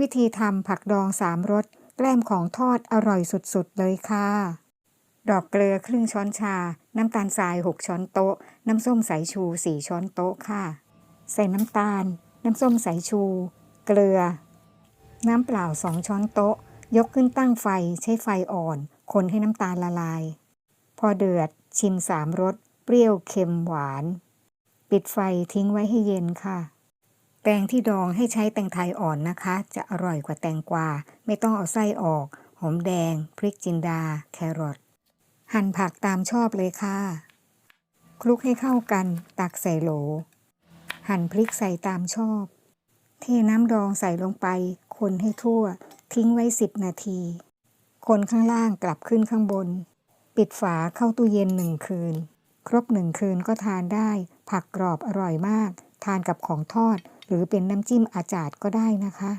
วิธีทำผักดองสามรสแกล้มของทอดอร่อยสุดๆ เลยค่ะ ดอกเกลือครึ่งช้อนชา น้ำตาลทราย 6 ช้อนโต๊ะ น้ำส้มสายชู 4 ช้อนโต๊ะค่ะ ใส่น้ำตาล น้ำส้มสายชู เกลือ น้ำเปล่า 2 ช้อนโต๊ะ ยกขึ้นตั้งไฟใช้ไฟอ่อน คนให้น้ำตาลละลาย พอเดือดชิมสามรสเปรี้ยวเค็มหวาน ปิดไฟทิ้งไว้ให้เย็นค่ะ แตงที่ดองให้ใช้แตงไทยอ่อนนะคะ จะอร่อยกว่าแตงกวา ไม่ต้องเอาไส้ออก หอมแดง พริกจินดา แครอท หั่นผักตามชอบเลยค่ะ คลุกให้เข้ากัน ตักใส่โหล หั่นพริกใส่ตามชอบ เทน้ำดองใส่ลงไป คนให้ทั่ว ทิ้งไว้ 10 นาที คนข้างล่างกลับขึ้นข้างบน ปิดฝาเข้าตู้เย็นหนึ่งคืน ครบหนึ่งคืนก็ทานได้ ผักกรอบอร่อยมาก ทานกับของทอด หรือเป็นน้ำจิ้มอาจาดก็ได้นะคะ